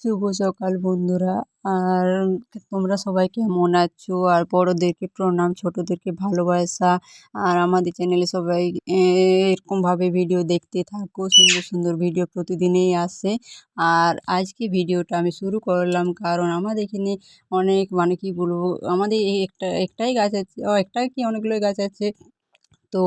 শুভ সকাল বন্ধুরা। আর তোমরা সবাই কেমন আছো? আর বড়োদেরকে প্রণাম, ছোটোদেরকে ভালোবাসা। আর আমাদের চ্যানেলে সবাই এরকমভাবে ভিডিও দেখতে থাকো। সুন্দর সুন্দর ভিডিও প্রতিদিনেই আসে। আর আজকে ভিডিওটা আমি শুরু করলাম কারণ আমাদের এখানে অনেক মানে কি বলব, আমাদের একটা, একটাই গাছ আছে একটাই কি অনেকগুলোই গাছ আছে। তো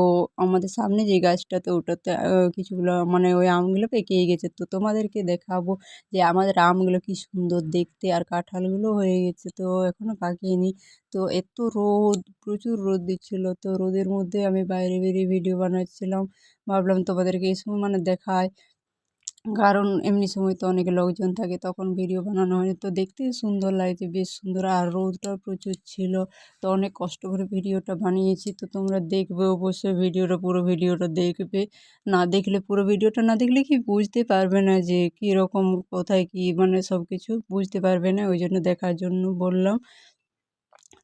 আমাদের সামনে যে গাছটা তো ওটাতে কিছুগুলো মানে ওই আমগুলো পেকে গেছে। তো তোমাদেরকে দেখাবো যে আমাদের আমগুলো কি সুন্দর দেখতে আর কাঁঠালগুলো হয়ে গেছে তো এখনও পাকেনি তো এত রোদ, প্রচুর রোদ দিচ্ছিল তো রোদের মধ্যে আমি বাইরে বেরিয়ে ভিডিও বানাচ্ছিলাম। ভাবলাম তোমাদেরকে এই সময় মানে দেখায় কারণ এমনি সময় তো অনেক লোকজন থাকে, তখন ভিডিও বানানো হয়নি তো দেখতে সুন্দর লাগছে, বেশ সুন্দর। আর রোদটাও প্রচুর ছিল, তো অনেক কষ্ট করে ভিডিওটা বানিয়েছি। তো তোমরা দেখবে অবশ্যই ভিডিওটা, পুরো ভিডিওটা দেখবে। না দেখলে, পুরো ভিডিওটা না দেখলে কি বুঝতে পারবে না যে কীরকম, কোথায় কী মানে সব কিছু বুঝতে পারবে না। ওই জন্য দেখার জন্য বললাম।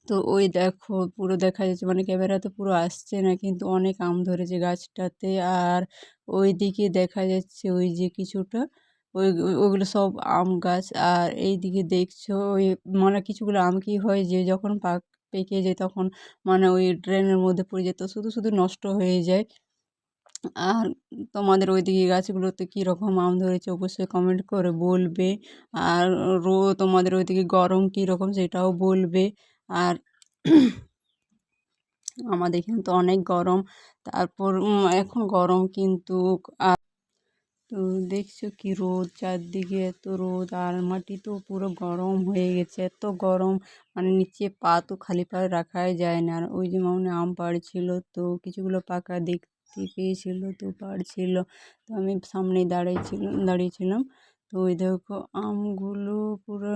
তো ওই দেখো পুরো দেখা যাচ্ছে মানে ক্যামেরাতে পুরো আসছে না কিন্তু অনেক আম ধরেছে গাছটাতে। আর ওই দিকে দেখা যাচ্ছে ওই যে কিছুটা ওই ওইগুলো সব আম গাছ। আর এই দিকে দেখছ ওই মানে কিছুগুলো আম কি হয় যে যখন পাক পেকে যায় তখন মানে ওই ড্রেনের মধ্যে পড়ে যায়। তো শুধু শুধু নষ্ট হয়ে যায়। আর তোমাদের ওইদিকে গাছগুলোতে কীরকম আম ধরেছে অবশ্যই কমেন্ট করে বলবে। আর রো তোমাদের ওইদিকে গরম কীরকম সেটাও বলবে। আর আমাদের এখানে তো অনেক গরম। তারপর এখন গরম কিন্তু তো দেখছ কি রোদ, চারদিকে এত রোদ, আর মাটি তো পুরো গরম হয়ে গেছে। এত গরম মানে নিচে পা তো খালি পায়ে রাখাই যায় না। আর ওই যে মামনি আম পাড়ছিল তো, কিছুগুলো পাকা দেখতে পেয়েছিল তো পাড়ছিল। তো আমি সামনেই দাঁড়িয়েছিলাম দাঁড়িয়েছিলাম। তো ওই দেখো আমগুলো পুরো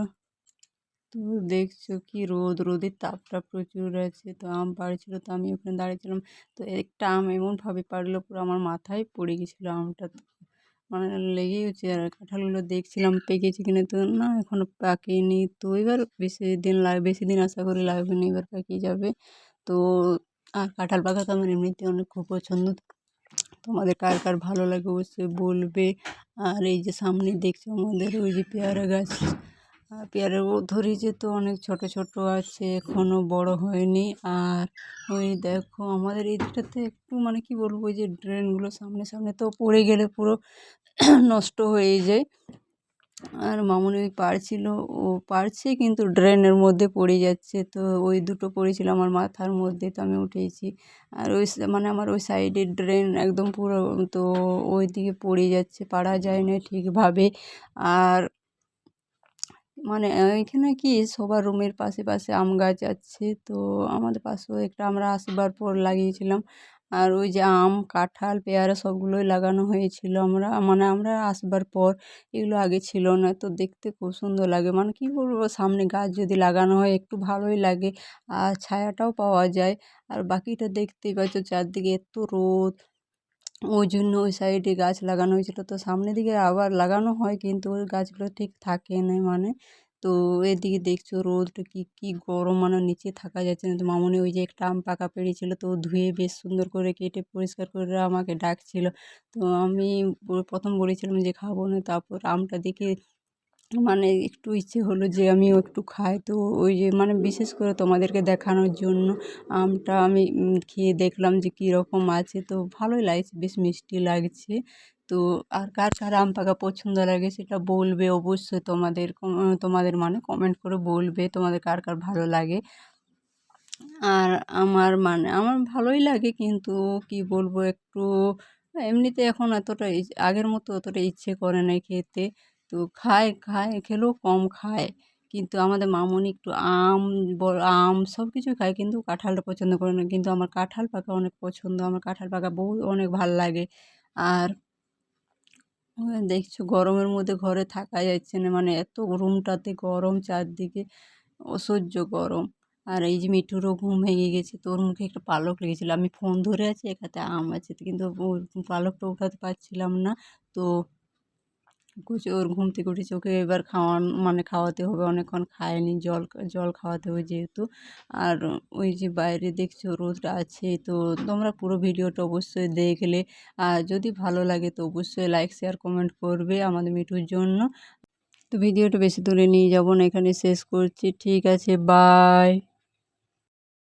তো দেখছ কি রোদ, রোদের তাপটা প্রচুর আছে। তো আম পাড়ছিল, তো আমি ওখানে দাঁড়িয়েছিলাম। তো একটা আম এমনভাবে পাড়লো, পুরো আমার মাথায় পড়ে গেছিল আমটা তো। মানে লেগেই হচ্ছে আর কাঁঠালগুলো দেখছিলাম, পেকেছে কিনা তো না এখনও পাকেনি। তো এবার বেশি দিন লাগ বেশি দিন আশা করি লাগবে না এবার পাকিয়ে যাবে। তো আর কাঁঠাল পাকা তো আমার এমনিতে অনেক খুব পছন্দ। তোমাদের কার কার ভালো লাগে অবশ্যই বলবে। আর এই যে সামনে দেখছ আমাদের ওই যে পেয়ারা গাছ পেয়ারাও ধরেছে তো অনেক ছোট ছোট আছে এখনও বড় হয়নি। আর ওই দেখো, আমাদের এই দিকটাতে একটু মানে কি বলব যে ড্রেনগুলো সামনে সামনে তো পড়ে গেলে পুরো নষ্ট হয়ে যায়। আর মামুনি ওই পাড়ছিল ও পারছে কিন্তু ড্রেনের মধ্যে পড়ে যাচ্ছে। তো ওই দুটো পড়েছিল আমার মাথার মধ্যে, তো আমি উঠেছি। আর ওই মানে আমার ওই সাইডের ড্রেন একদম পুরো, তো ওই দিকে পড়ে যাচ্ছে পারা যায় না ঠিকভাবে। আর মানে এখানে কি সবার রুমের পাশে পাশে আম গাছ আছে। তো আমাদের পাশেও একটা আমরা আসবার পর লাগিয়েছিলাম। আর ওই যে আম, কাঁঠাল, পেয়ারা সবগুলোই লাগানো হয়েছিল আমরা। মানে আমরা আসবার পর এগুলো আগে ছিল না। তো দেখতে খুব সুন্দর লাগে। মানে কী বলব, সামনে গাছ যদি লাগানো হয় একটু ভালোই লাগে। আর ছায়াটাও পাওয়া যায়। আর বাকিটা দেখতেই পাচ্ছ চারদিকে এত রোদ। ওই জন্য ওই সাইডে গাছ লাগানো হয়েছিল। তো সামনের দিকে আবার লাগানো হয় কিন্তু ওই গাছগুলো ঠিক থাকে না মানে। তো এদিকে দেখছ রোদটা কী কী গরম মানে নিচে থাকা যাচ্ছে না। তো মামনি ওই যে একটা আম পাকা পেড়েছিল তো ধুয়ে বেশ সুন্দর করে কেটে পরিষ্কার করে আমাকে ডাকছিল। তো আমি প্রথম বলেছিলাম যে খাব না, তারপর আমটা দেখে মানে একটু ইচ্ছে হলো যে আমিও একটু খাই। তো ওই যে মানে বিশেষ করে তোমাদেরকে দেখানোর জন্য আমটা আমি খেয়ে দেখলাম যে কীরকম আছে। তো ভালোই লাগছে, বেশ মিষ্টি লাগছে। তো আর কার কার আম পাকা পছন্দ লাগে সেটা বলবে অবশ্যই তোমাদের তোমাদের মানে কমেন্ট করে বলবে তোমাদের কার কার ভালো লাগে। আর আমার মানে আমার ভালোই লাগে কিন্তু কি বলব একটু, এমনিতে এখন এতটা আগের মতো অতটা ইচ্ছে করে না খেতে। তো খায় খায়, খেলেও কম খায়। কিন্তু আমাদের মামনি একটু আম আম সব কিছুই খায়, কিন্তু কাঁঠালটা পছন্দ করে না। কিন্তু আমার কাঁঠাল পাকা অনেক পছন্দ, আমার কাঁঠাল পাকা বহু অনেক ভালো লাগে। আর দেখছ গরমের মধ্যে ঘরে থাকা যাচ্ছে না মানে এত রুমটাতে গরম চারদিকে, অসহ্য গরম। আর এই যে মিঠুরও ঘুম ভেঙে গেছে, তোর মুখে একটা পালক লেগেছিলো। আমি ফোন ধরে আছি, একাতে আম আছে, কিন্তু পালকটা উঠাতে পারছিলাম না। তো কুচি, ওর ঘুম থেকে উঠেছে, ওকে এবার খাওয়ান মানে খাওয়াতে হবে, অনেকক্ষণ খায়নি, জল জল খাওয়াতে হবে যেহেতু। আর ওই যে বাইরে দেখছ রোদটা আছে, তো তোমরা পুরো ভিডিওটা অবশ্যই দেখলে। আর যদি ভালো লাগে তো অবশ্যই লাইক শেয়ার কমেন্ট করবে আমাদের মিঠুর জন্য। তো ভিডিওটা বেশি দূরে নিয়ে যাব না, এখানে শেষ করছি। ঠিক আছে বাই